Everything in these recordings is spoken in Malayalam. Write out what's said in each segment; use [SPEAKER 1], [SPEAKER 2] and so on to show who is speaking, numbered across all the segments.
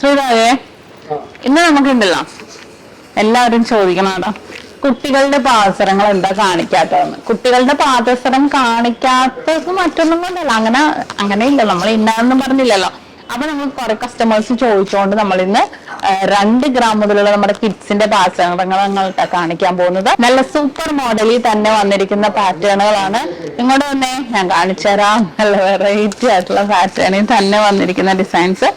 [SPEAKER 1] ശ്രീരാജേ ഇന്ന് നമുക്കുണ്ടല്ലോ. എല്ലാവരും ചോദിക്കണടാ കുട്ടികളുടെ പാദസരങ്ങൾ എന്താ കാണിക്കാത്തതെന്ന്. കുട്ടികളുടെ പാദസരം കാണിക്കാത്തത് മറ്റൊന്നും കൊണ്ടല്ല. അങ്ങനെ അങ്ങനെ ഇല്ല. നമ്മൾ ഇന്നാന്നും പറഞ്ഞില്ലല്ലോ. അപ്പൊ നമ്മൾ കുറെ കസ്റ്റമേഴ്സ് ചോദിച്ചുകൊണ്ട് നമ്മൾ ഇന്ന് രണ്ട് ഗ്രാം മുതലുള്ള നമ്മുടെ കിഡ്സിന്റെ പാദസരങ്ങൾ കാണിക്കാൻ പോകുന്നത്. നല്ല സൂപ്പർ മോഡലിൽ തന്നെ വന്നിരിക്കുന്ന പാറ്റേണുകളാണ്. ഇങ്ങോട്ട് തന്നെ ഞാൻ കാണിച്ചു തരാം നല്ല വെറൈറ്റി ആയിട്ടുള്ള പാറ്റേണിൽ തന്നെ വന്നിരിക്കുന്ന ഡിസൈൻസ്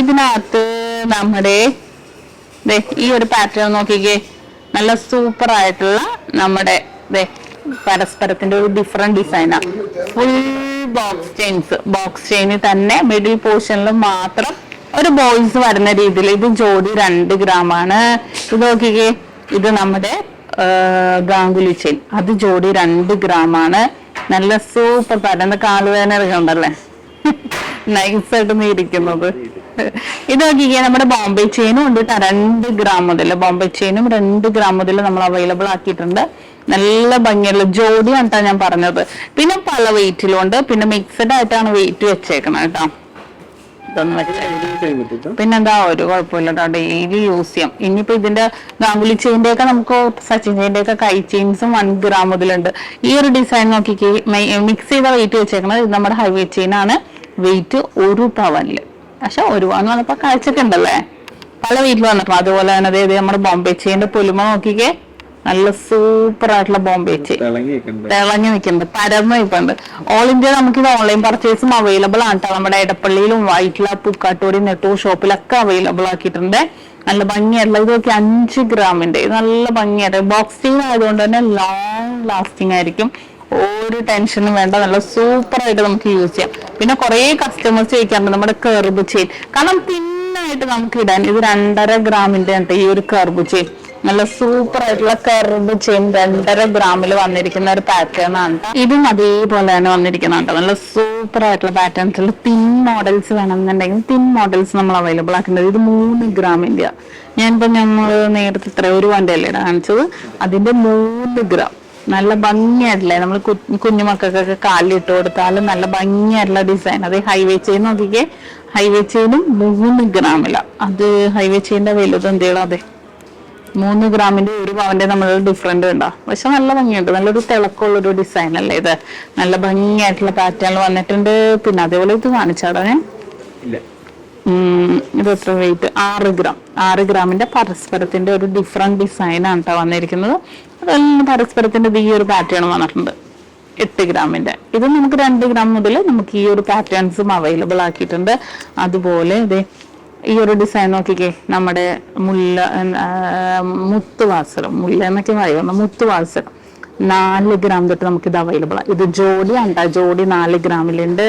[SPEAKER 1] ഇതിനകത്ത് നമ്മുടെ ഈ ഒരു പാറ്റേൺ നോക്കിക്കേ. നല്ല സൂപ്പർ ആയിട്ടുള്ള നമ്മുടെ പരസ്പരത്തിന്റെ ഒരു ഡിഫറെന്റ് ഡിസൈനാ ഫുൾ ബോക്സ് ചെയിൻസ് ബോക്സ് ചെയിനിൽ തന്നെ മിഡിൽ പോർഷനിൽ മാത്രം ഒരു ബോയ്സ് വരുന്ന രീതിയിൽ ഇത് ജോഡി രണ്ട് ഗ്രാം ആണ്. ഇത് നോക്കിക്കേ. ഇത് നമ്മുടെ ഗാംഗുലി ചെയിൻ അത് ജോഡി രണ്ട് ഗ്രാം ആണ്. നല്ല സൂപ്പർ പരന്ന കാലുവേദന ഉണ്ടല്ലേ? നൈസായിട്ട് നീരിക്കുന്നത് ഇത് നോക്കിക്കേ നമ്മുടെ ബോംബെ ചെയിനും ഉണ്ട് കേട്ടോ രണ്ട് ഗ്രാം മുതൽ ബോംബെ ചെയിനും രണ്ട് ഗ്രാം മുതൽ നമ്മൾ അവൈലബിൾ ആക്കിയിട്ടുണ്ട്. നല്ല ഭംഗിയുള്ള ജോഡിയാണ് ആണ് ഞാൻ പറഞ്ഞത്. പിന്നെ പല വെയിറ്റിലും ഉണ്ട്. പിന്നെ മിക്സഡ് ആയിട്ടാണ് വെയിറ്റ് വെച്ചേക്കണം കേട്ടോ പിന്നെന്താ ഒരു കുഴപ്പമില്ല കേട്ടോ ഡെയിലി യൂസ് ചെയ്യാം. ഇനിയിപ്പോ ഇതിന്റെ ഗാംഗുലി ചെയിന്റെ ഒക്കെ നമുക്ക് സച്ചിൻ ചെയിന്റെ ഒക്കെ കൈ ചെയിൻസും വൺ ഗ്രാം മുതലുണ്ട്. ഈ ഒരു ഡിസൈൻ നോക്കിക്കേ മിക്സ് ചെയ്ത വെയിറ്റ് വെച്ചേക്കണത് ഇത് നമ്മുടെ ഹൈവേ ചെയിൻ ആണ്. വെയിറ്റ് ഒരു പവനിൽ. പക്ഷെ ഒരുപാട് വന്നപ്പോ കഴിച്ചിട്ടുണ്ടല്ലേ പല വീട്ടിൽ വന്നിട്ടുണ്ട്. അതുപോലെ തന്നെ ഇത് നമ്മുടെ ബോംബെ ചെയിന്റെ പൊലിമ നോക്കിക്കേ. നല്ല സൂപ്പർ ആയിട്ടുള്ള ബോംബെ ചെയിൻ
[SPEAKER 2] തിളങ്ങിയിട്ടുണ്ട്
[SPEAKER 1] തിളങ്ങി നിൽക്കുന്നുണ്ട്. പരന്ന് നിൽക്കുന്നുണ്ട് ഓൾ ഇന്ത്യ നമുക്ക് ഇത് ഓൺലൈൻ പർച്ചേസും അവൈലബിൾ ആണ് കേട്ടോ നമ്മുടെ ഇടപ്പള്ളിയിലും വൈറ്റില പൂക്കാട്ടൂരി നെട്ടൂർ ഷോപ്പിലൊക്കെ അവൈലബിൾ ആക്കിയിട്ടുണ്ട്. നല്ല ഭംഗിയായിട്ടുള്ള ഇതൊക്കെ അഞ്ച് ഗ്രാമിന്റെ നല്ല ഭംഗിയായിട്ട്. ബോക്സ് ചെയിൻ ആയതുകൊണ്ട് തന്നെ ലോങ് ലാസ്റ്റിംഗ് ആയിരിക്കും. ഒരു ടെൻഷനും വേണ്ട. നല്ല സൂപ്പർ ആയിട്ട് നമുക്ക് യൂസ് ചെയ്യാം. പിന്നെ കുറേ കസ്റ്റമേഴ്സ് ചോദിക്കാറുണ്ട് നമ്മുടെ കെർബ് ചെയിൻ കാരണം തിന്നായിട്ട് നമുക്ക് ഇടാൻ ഇത് രണ്ടര ഗ്രാമിന്റെ ഉണ്ട് ഈ ഒരു കെർബ് ചെയിൻ നല്ല സൂപ്പർ ആയിട്ടുള്ള കർബ് ചെയിൻ രണ്ടര ഗ്രാമിൽ വന്നിരിക്കുന്ന ഒരു പാറ്റേൺ ആണ് ഇതും അതേപോലെ തന്നെ വന്നിരിക്കുന്നുണ്ട് നല്ല സൂപ്പർ ആയിട്ടുള്ള പാറ്റേൺസിൽ തിൻ മോഡൽസ് വേണമെന്നുണ്ടെങ്കിൽ തിൻ മോഡൽസ് നമ്മൾ അവൈലബിൾ ആക്കുന്നത് ഇത് മൂന്ന് ഗ്രാമിന്റെ ഞാനിപ്പോ നമ്മൾ നേരത്തെ ഇത്ര ഒരു വണ്ടി അല്ലേ കാണിച്ചത്? അതിന്റെ മൂന്ന് ഗ്രാം. നല്ല ഭംഗിയായിട്ടില്ലേ? നമ്മൾ കുഞ്ഞുമക്കൾക്കൊക്കെ കാലിലിട്ട് കൊടുത്താലും നല്ല ഭംഗിയായിട്ടുള്ള ഡിസൈൻ അത് ഹൈവേ ചെയിൻ നോക്കിക്കേ. ഹൈവേ ചെയിനും മൂന്ന് ഗ്രാമില. അത് ഹൈവേ ചെയിന്റെ വലുത് എന്തെങ്കിലും അതെ. മൂന്ന് ഗ്രാമിന്റെ ഒരു പവന്റെ നമ്മൾ ഡിഫറെന്റ് ഉണ്ടോ പക്ഷെ നല്ല ഭംഗിയുണ്ട്. നല്ലൊരു തിളക്കമുള്ള ഒരു ഡിസൈൻ അല്ലേ ഇത്? നല്ല ഭംഗിയായിട്ടുള്ള പാറ്റേൺ വന്നിട്ടുണ്ട്. പിന്നെ അതേപോലെ ഇത് കാണിച്ചാടാനേ ഇത് വെയിറ്റ് ആറ് ഗ്രാം ആറ് ഗ്രാമിന്റെ പരസ്പരത്തിന്റെ ഒരു ഡിഫറെന്റ് ആണ് കേട്ടോ വന്നിരിക്കുന്നത്. അതെല്ലാം പരസ്പരത്തിന്റെ ഈ ഒരു പാറ്റേൺ വന്നിട്ടുണ്ട്. എട്ട് ഗ്രാമിന്റെ. ഇത് നമുക്ക് രണ്ട് ഗ്രാം മുതൽ നമുക്ക് ഈ ഒരു പാറ്റേൺസും അവൈലബിൾ ആക്കിയിട്ടുണ്ട്. അതുപോലെ ഇതേ ഈ ഒരു ഡിസൈൻ നോക്കിക്കേ. നമ്മുടെ മുല്ല മുത്തുവാസരം മുല്ല എന്നൊക്കെ പറയുന്നത് മുത്തുവാസരം നാല് ഗ്രാം തൊട്ട് നമുക്ക് ഇത് അവൈലബിൾ ആണ് ഇത് ജോഡി ഉണ്ട് ജോഡി നാല് ഗ്രാമിലുണ്ട്.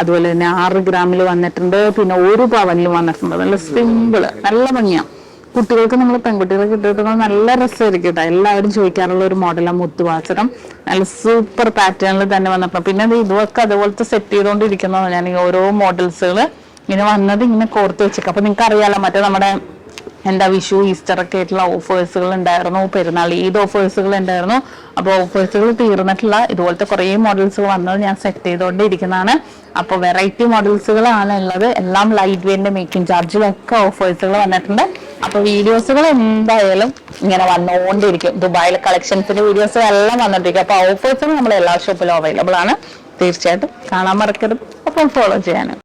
[SPEAKER 1] അതുപോലെ തന്നെ ആറ് ഗ്രാമിൽ വന്നിട്ടുണ്ട്. പിന്നെ ഒരു പവനിൽ വന്നിട്ടുണ്ട്. നല്ല സിമ്പിൾ നല്ല ഭംഗിയാണ് കുട്ടികൾക്ക് നമ്മൾ പെൺകുട്ടികൾക്ക് ഇട്ടിട്ട് നല്ല രസമായിരിക്കും കേട്ടോ. എല്ലാവരും ചോദിക്കാറുള്ള ഒരു മോഡലാണ് മുത്തുവാസരം. നല്ല സൂപ്പർ പാറ്റേണിൽ തന്നെ വന്നപ്പോൾ പിന്നെ ഇത് ഇതൊക്കെ അതുപോലത്തെ സെറ്റ് ചെയ്തുകൊണ്ടിരിക്കുന്നതാണ് ഞാൻ ഓരോ മോഡൽസുകൾ ഇങ്ങനെ വന്നത് ഇങ്ങനെ കോർത്ത് വെച്ചേക്കാം. അപ്പൊ നിങ്ങൾക്ക് അറിയാലോ മറ്റേ നമ്മുടെ എന്താ വിഷു ഈസ്റ്റർ ഒക്കെ ആയിട്ടുള്ള ഓഫേഴ്സുകൾ ഉണ്ടായിരുന്നു പെരുന്നാൾ ഈദ് ഓഫേഴ്സുകൾ ഉണ്ടായിരുന്നു. അപ്പോൾ ഓഫേഴ്സുകൾ തീർന്നിട്ടുള്ള ഇതുപോലത്തെ കുറേ മോഡൽസ് വന്നത് ഞാൻ സെറ്റ് ചെയ്തുകൊണ്ടിരിക്കുന്നതാണ്. അപ്പോൾ വെറൈറ്റി മോഡൽസുകളാണ് ഉള്ളത്. എല്ലാം ലൈറ്റ് വെയിന്റെ മേക്കിംഗ് ചാർജിലൊക്കെ ഓഫേഴ്സുകൾ വന്നിട്ടുണ്ട്. അപ്പോൾ വീഡിയോസുകൾ എന്തായാലും ഇങ്ങനെ വന്നുകൊണ്ടിരിക്കും. ദുബായിലെ കളക്ഷൻസിന്റെ വീഡിയോസ് എല്ലാം വന്നിട്ടിരിക്കും. അപ്പോൾ ഓഫേഴ്സുകൾ നമ്മൾ എല്ലാ ഷോപ്പിലും അവൈലബിൾ ആണ്. തീർച്ചയായിട്ടും കാണാൻ മറക്കരുത്. അപ്പം ഫോളോ ചെയ്യാനും.